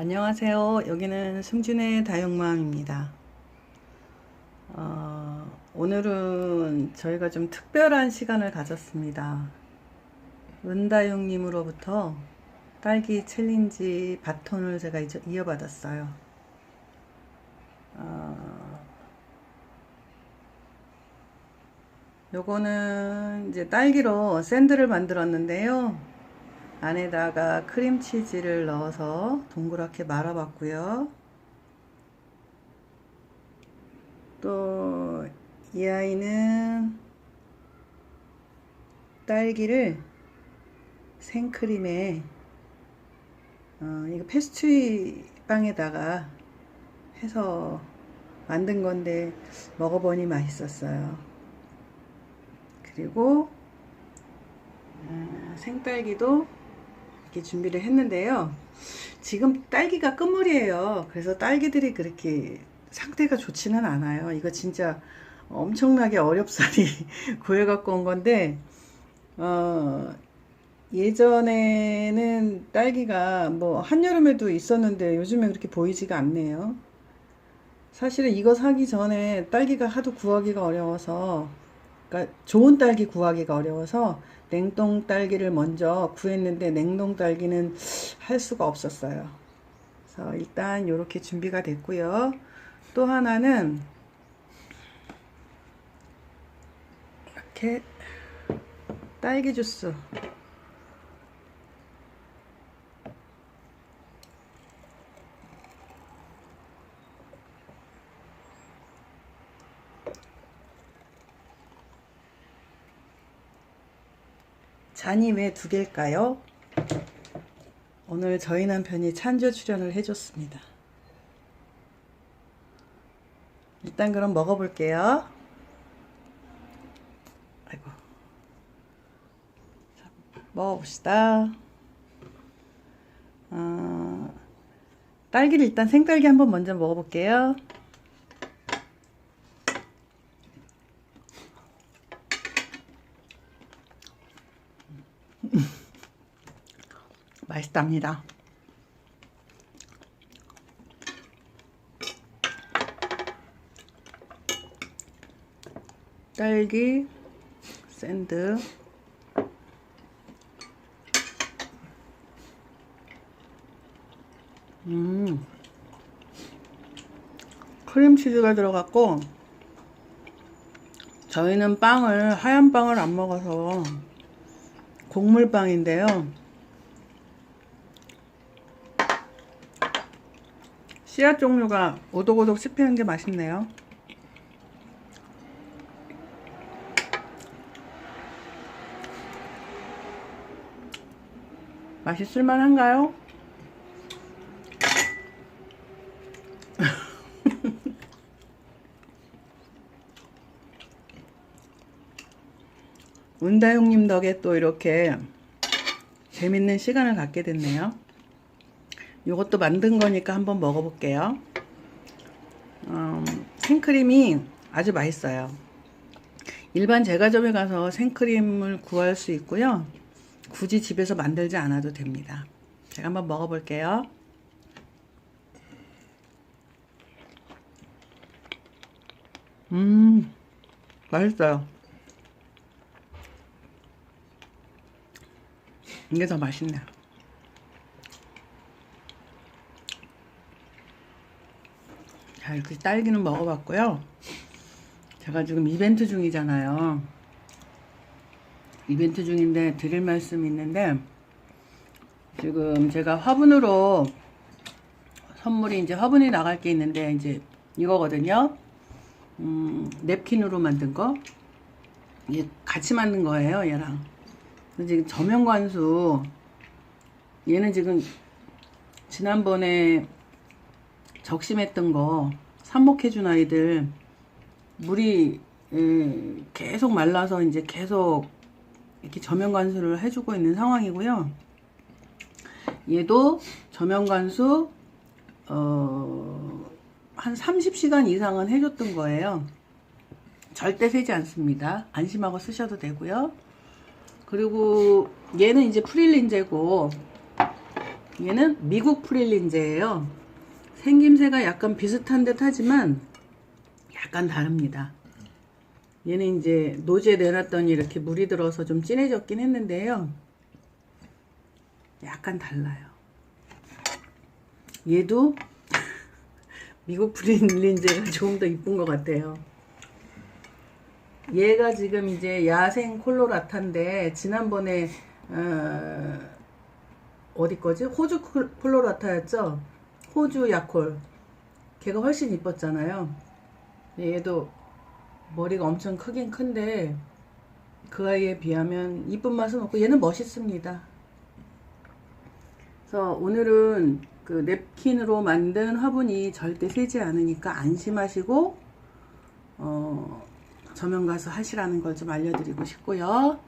안녕하세요. 여기는 승준의 다육마음입니다. 어, 오늘은 저희가 좀 특별한 시간을 가졌습니다. 은다육님으로부터 딸기 챌린지 바톤을 제가 이어받았어요. 어, 요거는 이제 딸기로 샌드를 만들었는데요. 안에다가 크림치즈를 넣어서 동그랗게 말아봤고요. 또 이 아이는 딸기를 생크림에 어, 이거 페스츄리 빵에다가 해서 만든 건데 먹어보니 맛있었어요. 그리고 아, 생딸기도 이렇게 준비를 했는데요. 지금 딸기가 끝물이에요. 그래서 딸기들이 그렇게 상태가 좋지는 않아요. 이거 진짜 엄청나게 어렵사리 구해갖고 온 건데, 어, 예전에는 딸기가 뭐 한여름에도 있었는데 요즘에 그렇게 보이지가 않네요. 사실은 이거 사기 전에 딸기가 하도 구하기가 어려워서, 그러니까 좋은 딸기 구하기가 어려워서 냉동 딸기를 먼저 구했는데 냉동 딸기는 할 수가 없었어요. 그래서 일단 이렇게 준비가 됐고요. 또 하나는 이렇게 딸기 주스 잔이 왜 두 개일까요? 오늘 저희 남편이 찬조 출연을 해줬습니다. 일단 그럼 먹어볼게요. 아이고. 자, 먹어봅시다. 어, 딸기를 일단 생딸기 한번 먼저 먹어볼게요. 맛있답니다. 딸기 샌드. 음. 크림치즈가 들어갔고 저희는 빵을 하얀 빵을 안 먹어서 곡물빵인데요 씨앗 종류가 오독오독 씹히는 게 맛있네요 맛있을 만한가요? 은다용님 덕에 또 이렇게 재밌는 시간을 갖게 됐네요. 이것도 만든 거니까 한번 먹어볼게요. 음, 생크림이 아주 맛있어요. 일반 제과점에 가서 생크림을 구할 수 있고요. 굳이 집에서 만들지 않아도 됩니다. 제가 한번 먹어볼게요. 음, 맛있어요. 이게 더 맛있네요. 자, 이렇게 딸기는 먹어봤고요. 제가 지금 이벤트 중이잖아요. 이벤트 중인데 드릴 말씀이 있는데 지금 제가 화분으로 선물이 이제 화분이 나갈 게 있는데 이제 이거거든요. 음, 냅킨으로 만든 거. 이게 같이 만든 거예요, 얘랑. 지금 저명관수 얘는 지금 지난번에 적심했던 거 삽목해준 아이들 물이 예, 계속 말라서 이제 계속 이렇게 저면 관수를 해주고 있는 상황이고요. 얘도 저면 관수 어, 한 30시간 이상은 해줬던 거예요. 절대 새지 않습니다. 안심하고 쓰셔도 되고요. 그리고 얘는 이제 프릴린제고 얘는 미국 프릴린제예요. 생김새가 약간 비슷한 듯 하지만 약간 다릅니다. 얘는 이제 노지에 내놨더니 이렇게 물이 들어서 좀 진해졌긴 했는데요. 약간 달라요. 얘도 미국 프릴린제가 조금 더 이쁜 것 같아요. 얘가 지금 이제 야생 콜로라타인데 지난번에 어, 어디 거지? 호주 콜- 콜로라타였죠? 호주 야콜. 걔가 훨씬 이뻤잖아요. 얘도 머리가 엄청 크긴 큰데 그 아이에 비하면 이쁜 맛은 없고 얘는 멋있습니다. 그래서 오늘은 그 냅킨으로 만든 화분이 절대 새지 않으니까 안심하시고 어, 저명 가서 하시라는 걸 좀 알려드리고 싶고요.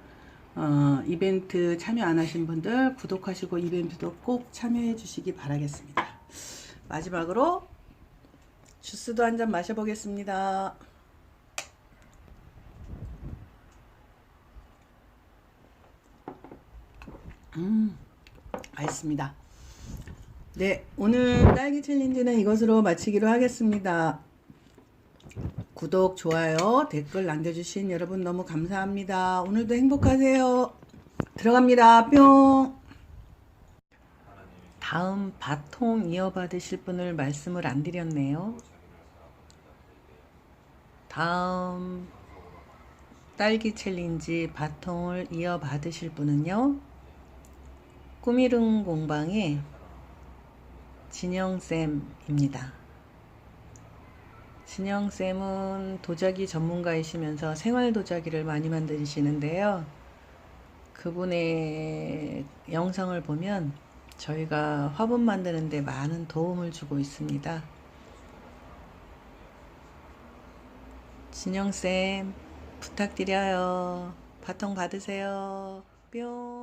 어, 이벤트 참여 안 하신 분들 구독하시고 이벤트도 꼭 참여해 주시기 바라겠습니다. 마지막으로 주스도 한 잔 마셔보겠습니다. 음, 맛있습니다. 네, 오늘 딸기 챌린지는 이것으로 마치기로 하겠습니다. 구독, 좋아요, 댓글 남겨주신 여러분 너무 감사합니다. 오늘도 행복하세요. 들어갑니다. 뿅. 다음 바통 이어받으실 분을 말씀을 안 드렸네요. 다음 딸기 챌린지 바통을 이어받으실 분은요. 꾸미릉 공방의 진영쌤입니다. 진영쌤은 도자기 전문가이시면서 생활 도자기를 많이 만드시는데요. 그분의 영상을 보면 저희가 화분 만드는데 많은 도움을 주고 있습니다. 진영쌤, 부탁드려요. 바통 받으세요. 뿅.